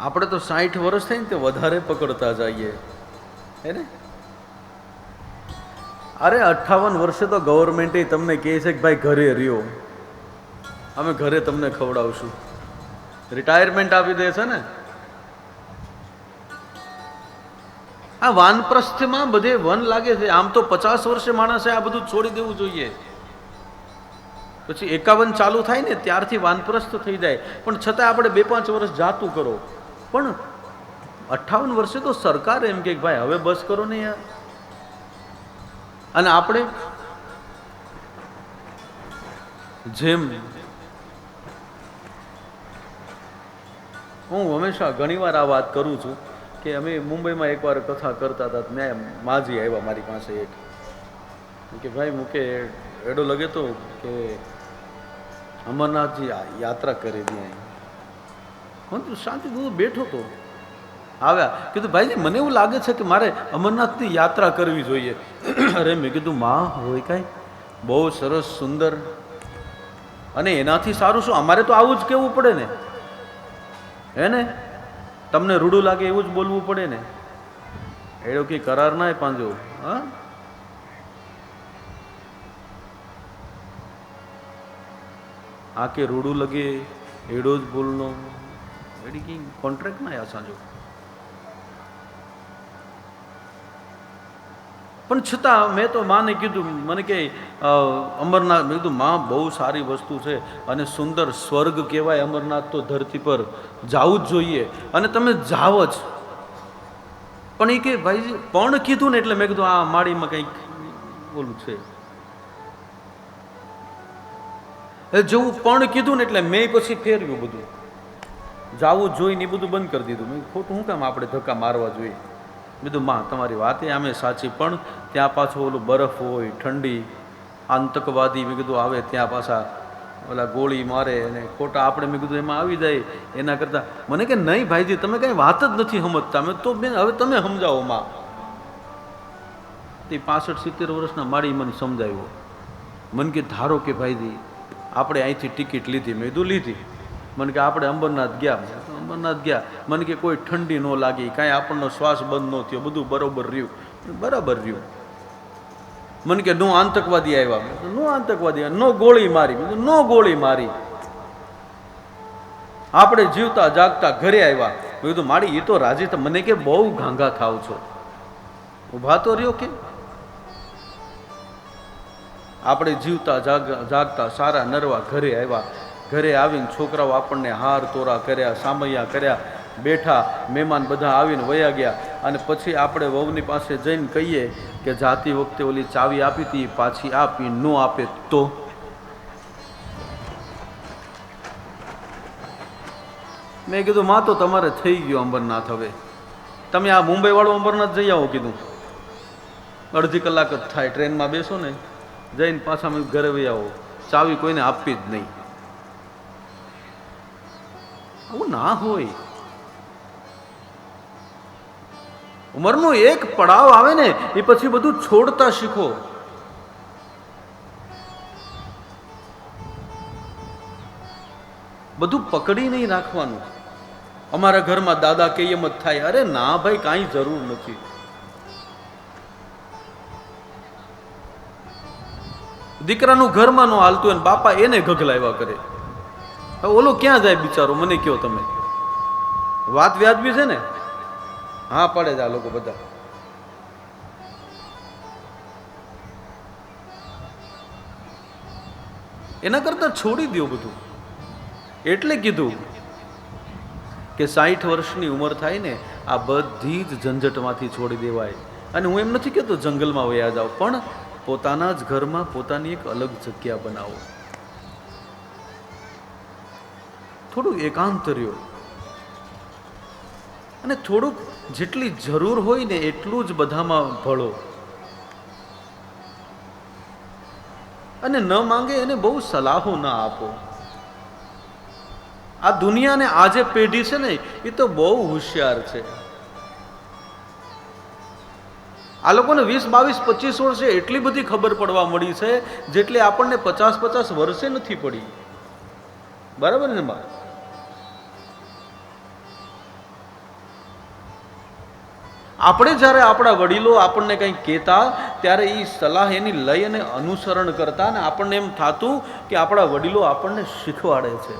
આપણે તો સાઠ વર્ષ થઈને તે વધારે પકડતા જઈએ. હે ને? અરે અઠ્ઠાવન વર્ષે તો ગવર્મેન્ટે તમને કહે છે કે ભાઈ ઘરે રહ્યો. અમે ઘરે તમને ખવડાવશું. રિટાયરમેન્ટ આપી દે છે ને? આ વાનપ્રસ્થમાં બધે વન લાગે છે. આમ તો પચાસ વર્ષે માણસે આ બધું છોડી દેવું જોઈએ. પછી એકાવન ચાલુ થાય ને ત્યારથી વાનપ્રસ્થ થઈ જાય. પણ છતાં આપણે બે પાંચ વર્ષ જાતું કરો. પણ અઠ્ઠાવન વર્ષે તો સરકાર એમ કે ભાઈ, હવે બસ કરો ને યાર. અને આપણે જેમ હું હંમેશા ઘણીવાર આ વાત કરું છું કે અમે મુંબઈમાં એકવાર કથા કરતા હતા મેં માજી આવ્યા મારી પાસે એક. કે ભાઈ મૂકે એડો લગે તો કે અમરનાથજી યાત્રા કરી દી અહીં. હું તો શાંતિ હું બેઠો તો. આવ્યા. કીધું, ભાઈજી, મને એવું લાગે છે કે મારે અમરનાથની યાત્રા કરવી જોઈએ. અરે, મેં કીધું, માં, હોય કાંઈ? બહુ સરસ, સુંદર. અને એનાથી સારું શું? અમારે તો આવું જ કહેવું પડે ને. હે ને? તમને રૂડું લાગે એવું જ બોલવું પડે ને? એડો કે કરાર ના પાંજો હા? આ કે રૂડું લગે, એડો જ બોલનો. એડી કી न आहे असांजो પણ છતાં મેં તો માને કીધું, મને કે અમરનાથ, મેં કીધું, માં, બહુ સારી વસ્તુ છે અને સુંદર સ્વર્ગ કહેવાય અમરનાથ તો ધરતી પર જાવું જ જોઈએ અને તમે જાઓ જ. પણ એ કે ભાઈ પણ કીધું ને એટલે મેં કીધું, આ માળીમાં કંઈક ઓલું છે. એ જેવું પણ કીધું ને એટલે મેં પછી ફેરવ્યું બધું. જાવું જોઈને એ બધું બંધ કરી દીધું. મેં ખોટું શું કામ આપણે ધક્કા મારવા જોઈએ? બીધું માં, તમારી વાત એ આમે સાચી, પણ ત્યાં પાછું ઓલું બરફ હોય, ઠંડી, આતંકવાદી, મેં કીધું, આવે ત્યાં પાછા ઓલા ગોળી મારે અને ખોટા આપણે, મેં કીધું, એમાં આવી જાય એના કરતાં. મને કે, નહીં ભાઈજી, તમે કંઈ વાત જ નથી સમજતા. મેં તો બેન, હવે તમે સમજાવો, માં. તે પાસઠ, સિત્તેર વર્ષના માળી મને સમજાવ્યો મને કે, ધારો કે ભાઈજી, આપણે અહીંથી ટિકિટ લીધી. મેં કીધું, લીધી. મને કે આપણે અંબરનાથ ગયા અંબરનાથ ગયા. મને કે કોઈ ઠંડી ન લાગી, કાંઈ આપણનો શ્વાસ બંધ ન થયો, બધું બરોબર રહ્યું. બરાબર રહ્યું. મને કે નો આતંકવાદી આવ્યા. નો આતંકવાદી નો ગોળી મારી. નો ગોળી મારી. આપણે જીવતા જાગતા ઘરે આવ્યા. મેં કીધું મારી એ તો રાજી મને કે બહુ ઘાંઘા થાવ છો. ઊભા તો રહ્યો કે? આપણે જીવતા જાગતા સારા નરવા ઘરે આવ્યા. ઘરે આવીને છોકરાઓ આપણને હાર તોરા કર્યા, સામૈયા કર્યા, બેઠા, મહેમાન બધા આવીને વયા ગયા. અને પછી આપણે વહુની પાસે જઈને કહીએ કે જાતી વખતે ઓલી ચાવી આપી હતી પાછી આપી ન આપે તો? મેં કીધું, માં, તો તમારે થઈ ગયું અંબરનાથ હવે. તમે આ મુંબઈવાળું અંબરનાથ જઈ આવો, કીધું. અડધી કલાક જ થાય, ટ્રેનમાં બેસો ને, જઈને પાછા ઘરે વહી આવો. ચાવી કોઈને આપવી જ નહીં. આવું ના હોય. ઉંમરનો એક પડાવ આવે ને, એ પછી બધું છોડતા શીખો. બધું પકડી નહીં રાખવાનું અમારા ઘરમાં દાદા કે જ થાય, અરે ના ભાઈ, કાંઈ જરૂર નથી. દીકરાનું ઘરમાં નો હાલતું હોય બાપા એને ગગલાવ્યા કરે. ઓલો ક્યાં જાય બિચારો? મને કહો તમે. વાત વ્યાજબી છે ને? હા, પડે છે આ લોકો બધા. એના કરતાં છોડી દો બધું. એટલે કીધું કે સાઠ વર્ષની ઉંમર થાય ને, આ બધી જ ઝંઝટમાંથી છોડી દેવાય. અને હું એમ નથી કહેતો જંગલમાં વયા જાઓ, પણ પોતાના જ ઘરમાં પોતાની એક અલગ જગ્યા બનાવો. થોડું એકાંત રહ્યો અને થોડુંક જેટલી જરૂર હોય ને એટલું જ બધામાં ભળો. અને ન માંગે એને બહુ સલાહો ના આપો. આ દુનિયાને આજે પેઢી છે ને, એ તો બહુ હોશિયાર છે. આ લોકોને વીસ, બાવીસ, પચીસ વર્ષે એટલી બધી ખબર પડવા મળી છે, જેટલી આપણને પચાસ પચાસ વર્ષે નથી પડી. બરાબર ને બા આપણે જ્યારે આપણા વડીલો આપણને કંઈક કહેતા, ત્યારે એ સલાહ એની લઈ અને અનુસરણ કરતા ને આપણને એમ થતું કે આપણા વડીલો આપણને શીખવાડે છે.